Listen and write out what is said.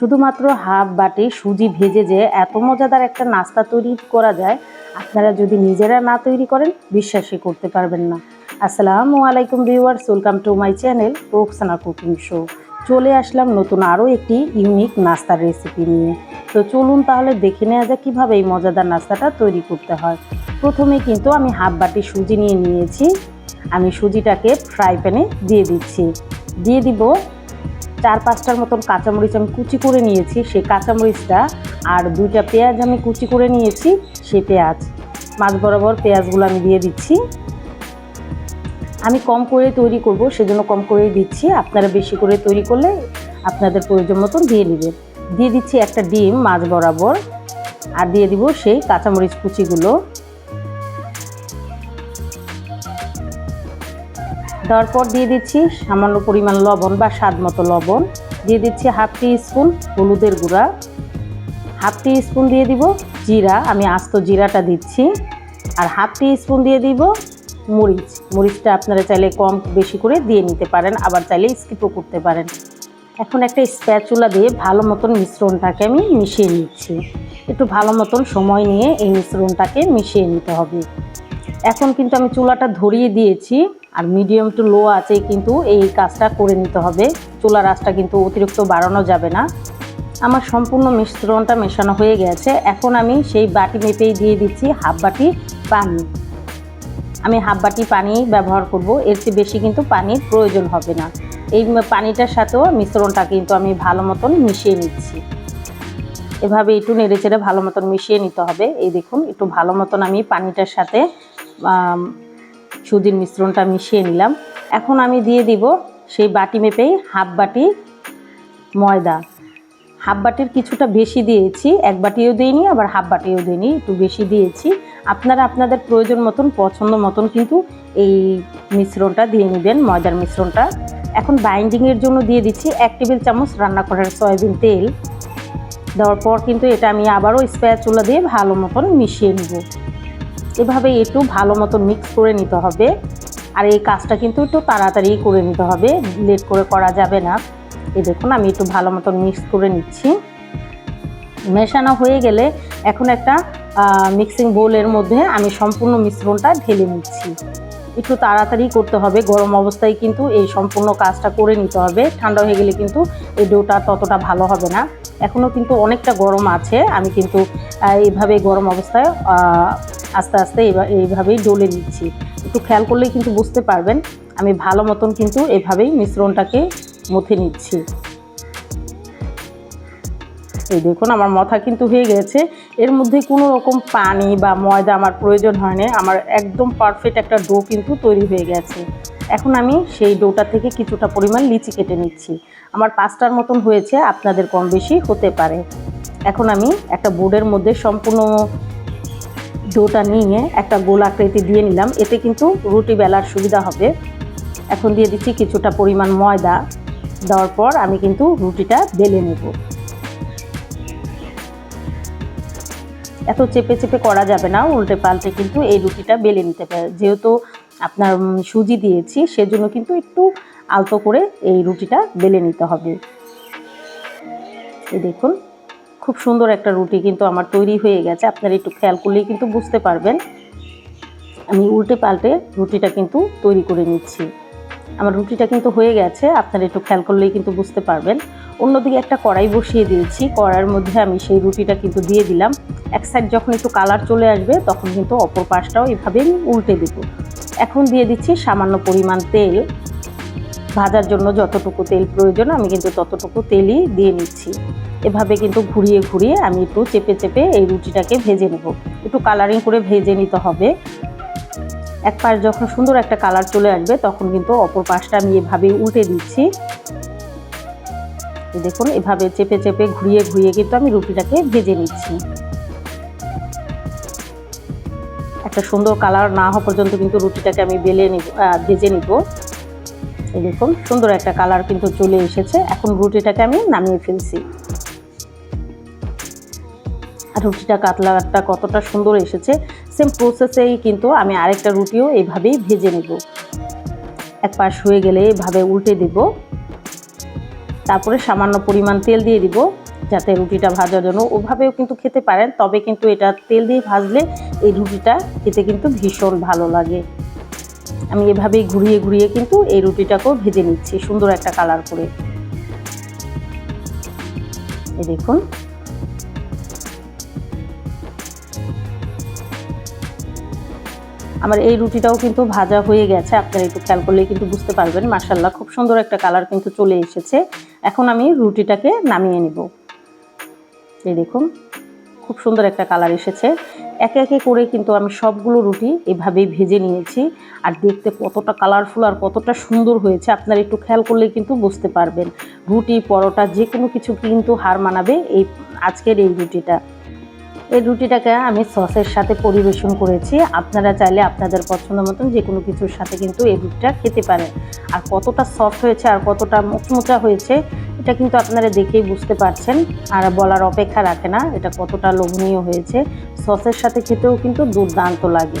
শুধুমাত্র হাফ বাটি সুজি ভেজে যে এত মজাদার একটা নাস্তা তৈরি করা যায়, আপনারা যদি নিজেরা না তৈরি করেন, বিশ্বাসই করতে পারবেন না। আসসালামু আলাইকুম viewers, welcome to my channel Roksana cooking show. চলে আসলাম নতুন আরও একটি ইউনিক নাস্তার রেসিপি নিয়ে। তো চলুন তাহলে দেখে নেওয়া যাক কীভাবে এই মজাদার নাস্তাটা তৈরি করতে হয়। প্রথমে কিন্তু আমি হাফ বাটি সুজি নিয়ে নিয়েছি। আমি সুজিটাকে ফ্রাই প্যানে দিয়ে দিচ্ছি। দিয়ে দিব চার পাঁচটার মতন কাঁচামরিচ আমি কুচি করে নিয়েছি, সেই কাঁচামরিচটা আর দুইটা পেঁয়াজ আমি কুচি করে নিয়েছি, সেই পেঁয়াজ। মাছ বরাবর পেঁয়াজগুলো আমি দিয়ে দিচ্ছি। আমি কম করে তৈরি করব, সেজন্য কম করেই দিচ্ছি। আপনারা বেশি করে তৈরি করলে আপনাদের প্রয়োজন মতন দিয়ে নেবেন। দিয়ে দিচ্ছি একটা ডিম মাছ বরাবর, আর দিয়ে দিব সেই কাঁচামরিচ কুচিগুলো। দেওয়ার পর দিয়ে দিচ্ছি সামান্য পরিমাণ লবণ বা স্বাদ মতো লবণ। দিয়ে দিচ্ছি হাফ টি স্পুন হলুদের গুঁড়া। হাফ টি স্পুন দিয়ে দিব জিরা, আমি আস্ত জিরাটা দিচ্ছি। আর হাফ টি স্পুন দিয়ে দিব মরিচ। মরিচটা আপনারা চাইলে কম বেশি করে দিয়ে নিতে পারেন, আবার চাইলে স্কিপও করতে পারেন। এখন একটা স্প্যাচুলা দিয়ে ভালো মতন মিশ্রণটাকে আমি মিশিয়ে নিচ্ছি। একটু ভালো মতন সময় নিয়ে এই মিশ্রণটাকে মিশিয়ে নিতে হবে। এখন কিন্তু আমি চুলাটা ধরিয়ে দিয়েছি। আর মিডিয়াম টু লো আছে কিন্তু এই কাজটা করে নিতে হবে। চুলার আঁচটা কিন্তু অতিরিক্ত বাড়ানো যাবে না। আমার সম্পূর্ণ মিশ্রণটা মেশানো হয়ে গেছে। এখন আমি সেই বাটি মেপেই দিয়ে দিচ্ছি হাফ বাটি পানি। আমি হাফ বাটি পানি ব্যবহার করব। এর চেয়ে বেশি কিন্তু পানির প্রয়োজন হবে না। এই পানিটার সাথেও মিশ্রণটা কিন্তু আমি ভালো মতন মিশিয়ে নিচ্ছি। এভাবে একটু নেড়ে চেড়ে ভালো মতন মিশিয়ে নিতে হবে। এই দেখুন, একটু ভালো মতন আমি পানিটার সাথে সুজির মিশ্রণটা মিশিয়ে নিলাম। এখন আমি দিয়ে দিব সেই বাটি মেপেই হাফ বাটি ময়দা। হাফ বাটির কিছুটা বেশি দিয়েছি, এক বাটিও দিইনি, আবার হাফ বাটিও দিইনি, একটু বেশি দিয়েছি। আপনারা আপনাদের প্রয়োজন মতন, পছন্দ মতন কিন্তু এই মিশ্রণটা দিয়ে নেবেন, ময়দার মিশ্রণটা। এখন বাইন্ডিংয়ের জন্য দিয়ে দিচ্ছি এক টেবিল চামচ রান্না করার সয়াবিন তেল। দেওয়ার পর কিন্তু এটা আমি আবারও স্প্যাচুলা দিয়ে ভালো মতন মিশিয়ে নেব। এভাবে একটু ভালো মতন মিক্স করে নিতে হবে। আর এই কাজটা কিন্তু একটু তাড়াতাড়ি করে নিতে হবে লেট করে করা যাবে না। এই দেখুন, আমি একটু ভালো মতন মিক্স করে নিচ্ছি। মেশানো হয়ে গেলে এখন একটা মিক্সিং বোলের মধ্যে আমি সম্পূর্ণ মিশ্রণটা ঢেলে নিচ্ছি। একটু তাড়াতাড়ি করতে হবে, গরম অবস্থায় কিন্তু এই সম্পূর্ণ কাজটা করে নিতে হবে। ঠান্ডা হয়ে গেলে কিন্তু এই ডোটা ততটা ভালো হবে না। এখনও কিন্তু অনেকটা গরম আছে, আমি কিন্তু এইভাবে গরম অবস্থায় আস্তে আস্তে এইভাবেই ডলে নিচ্ছি। একটু খেয়াল করলেই কিন্তু বুঝতে পারবেন, আমি ভালো মতন কিন্তু এভাবেই মিশ্রণটাকে মুথে নিচ্ছি। এই দেখুন, আমার মাথা কিন্তু হয়ে গেছে। এর মধ্যে কোনো রকম পানি বা ময়দা আমার প্রয়োজন হয় না আমার একদম পারফেক্ট একটা ডো কিন্তু তৈরি হয়ে গেছে। এখন আমি সেই ডোটা থেকে কিছুটা পরিমাণ লিচি কেটে নিচ্ছি। আমার পাঁচটার মতন হয়েছে, আপনাদের কম বেশি হতে পারে। এখন আমি একটা বোর্ডের মধ্যে সম্পূর্ণ ডোটা নিয়ে একটা গোল আকৃতি দিয়ে নিলাম। এতে কিন্তু রুটি বেলার সুবিধা হবে। এখন দিয়ে দিচ্ছি কিছুটা পরিমাণ ময়দা। দেওয়ার পর আমি কিন্তু রুটিটা বেলে নেব। এত চেপে চেপে করা যাবে না, উল্টে পাল্টে কিন্তু এই রুটিটা বেলে নিতে পারে যেহেতু আপনার সুজি দিয়েছি, সেজন্য কিন্তু একটু আলতো করে এই রুটিটা বেলে নিতে হবে। দেখুন খুব সুন্দর একটা রুটি কিন্তু আমার তৈরি হয়ে গেছে। আপনারা একটু খেয়াল করলেই কিন্তু বুঝতে পারবেন। আমি উল্টে পাল্টে রুটিটা কিন্তু তৈরি করে নিচ্ছি। আমার রুটিটা কিন্তু হয়ে গেছে, আপনারা একটু খেয়াল করলেই কিন্তু বুঝতে পারবেন। অন্যদিকে একটা কড়াই বসিয়ে দিয়েছি। কড়াইয়ের মধ্যে আমি সেই রুটিটা কিন্তু দিয়ে দিলাম। এক সাইড যখন একটু কালার চলে আসবে, তখন কিন্তু অপর পাশটাও এভাবে আমি উল্টে দেব। এখন দিয়ে দিচ্ছি সামান্য পরিমাণ তেল। ভাজার জন্য যতটুকু তেল প্রয়োজন, আমি কিন্তু ততটুকু তেলই দিয়ে নিচ্ছি। এভাবে কিন্তু ঘুরিয়ে ঘুরিয়ে আমি একটু চেপে চেপে এই রুটিটাকে ভেজে নেব। একটু কালারিং করে ভেজে নিতে হবে। এক পাশ যখন সুন্দর একটা কালার চলে আসবে, তখন কিন্তু অপর পাশটা আমি এভাবেই উল্টে দিচ্ছি। দেখুন, এভাবে চেপে চেপে ঘুরিয়ে ঘুরিয়ে কিন্তু আমি রুটিটাকে ভেজে নিচ্ছি। একটা সুন্দর কালার না হওয়া পর্যন্ত কিন্তু রুটিটাকে আমি বেলে নিব ভেজে নিব। দেখুন, সুন্দর একটা কালার কিন্তু চলে এসেছে। এখন রুটিটাকে আমি নামিয়ে ফেলছি। রুটিটা কাতলাটা কতটা সুন্দর এসেছে। সেম প্রসেসেই কিন্তু আমি আরেকটা রুটিও এইভাবেই ভেজে নেব। এক পাশ হয়ে গেলে এভাবে উল্টে দেব। তারপরে সামান্য পরিমাণ তেল দিয়ে দিব, যাতে রুটিটা ভাজার জন্য ওভাবেও কিন্তু খেতে পারেন, তবে কিন্তু এটা তেল দিয়ে ভাজলে এই রুটিটা খেতে কিন্তু ভীষণ ভালো লাগে। আমি এভাবেই ঘুরিয়ে ঘুরিয়ে কিন্তু এই রুটিটাকেও ভেজে নিচ্ছি, সুন্দর একটা কালার করে। দেখুন। আমার এই রুটিটাও কিন্তু ভাজা হয়ে গেছে, আপনারা একটু খেয়াল করলে কিন্তু বুঝতে পারবেন। মাসাল্লাহ খুব সুন্দর একটা কালার কিন্তু চলে এসেছে। এখন আমি রুটিটাকে নামিয়ে নিব। এই দেখুন, খুব সুন্দর একটা কালার এসেছে। একে একে করে কিন্তু আমি সবগুলো রুটি এভাবেই ভেজে নিয়েছি। আর দেখতে কতটা কালারফুল আর কতটা সুন্দর হয়েছে, আপনারা একটু খেয়াল করলে কিন্তু বুঝতে পারবেন। রুটি, পরোটা যে কোনো কিছু কিন্তু হার মানাবে এই আজকের এই রুটিটা। এই রুটিটাকে আমি সসের সাথে পরিবেশন করেছি। আপনারা চাইলে আপনাদের পছন্দ মতন যে কোনো কিছুর সাথে কিন্তু এই রুটিটা খেতে পারেন। আর কতটা সফট হয়েছে আর কতটা মুচমুচা হয়েছে, এটা কিন্তু আপনারা দেখেই বুঝতে পারছেন। আর বলার অপেক্ষা রাখে না, এটা কতটা লোভনীয় হয়েছে। সসের সাথে খেতেও কিন্তু দুর্দান্ত লাগে।